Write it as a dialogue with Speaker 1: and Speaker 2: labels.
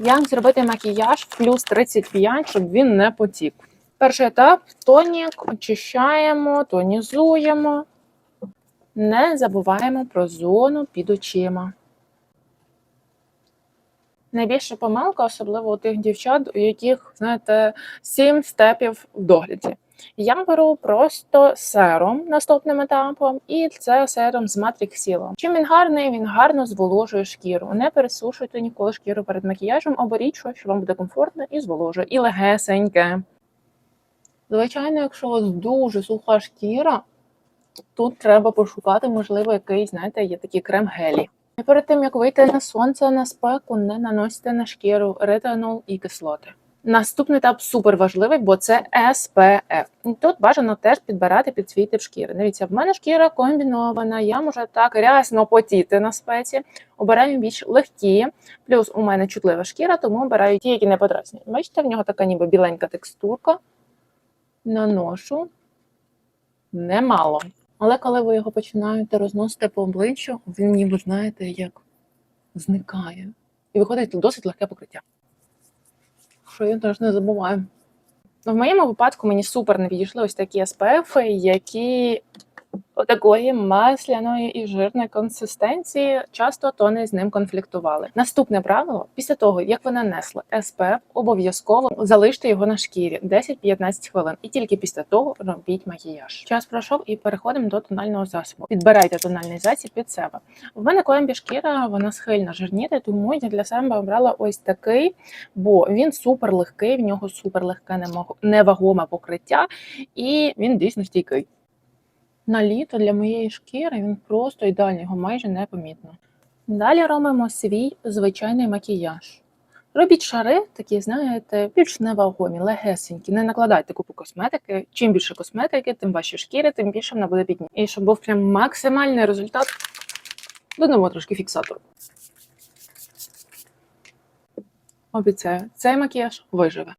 Speaker 1: Як зробити макіяж в плюс 35, щоб він не потік? Перший етап тонік, очищаємо, тонізуємо. Не забуваємо про зону під очима. Найбільша помилка, особливо у тих дівчат, у яких, знаєте, 7 степів в догляді. Я беру просто серум наступним етапом, і це серум з Seal. Чим він гарний, він гарно зволожує шкіру. Не пересушуйте ніколи шкіру перед макіяжем, оберіть щось, що вам буде комфортно і зволожує, і легесеньке. Звичайно, якщо у вас дуже суха шкіра, тут треба пошукати, можливо, якийсь, знаєте, є такий крем-гелі. І перед тим, як вийти на сонце, на спеку, не наносьте на шкіру ретинол і кислоти. Наступний етап супер важливий, бо це SPF. Тут бажано теж підбирати під свій тип шкіри. Дивіться, в мене шкіра комбінована, я можу так рясно потіти на спеці. Обираю більш легкі, плюс у мене чутлива шкіра, тому обираю ті, які не подразнюють. Бачите, в нього така ніби біленька текстурка. Наношу немало. Але коли ви його починаєте розносити по обличчю, він ніби, знаєте, як зникає. І виходить досить легке покриття. Що я теж не забуваю. Ну, В моєму випадку мені супер не підійшли ось такі SPF, які такої масляної і жирної консистенції часто тони з ним конфліктували. Наступне правило: після того, як ви нанесли SPF, обов'язково залиште його на шкірі 10-15 хвилин, і тільки після того робіть макіяж. Час пройшов і переходимо до тонального засобу. Підбирайте тональний засіб під себе. В мене комбі шкіра, вона схильна жирніти, тому я для себе обрала ось такий, бо він супер легкий, в нього супер легке невагоме покриття, і він дійсно стійкий. На літо для моєї шкіри він просто ідеальний, його майже непомітно. Далі робимо свій звичайний макіяж. Робіть шари, такі, знаєте, більш невагомі, легесенькі. Не накладайте купу косметики. Чим більше косметики, тим важче шкіри, тим більше вона буде підні. І щоб був прям максимальний результат, додамо трошки фіксатору. Обіцяю, цей макіяж виживе.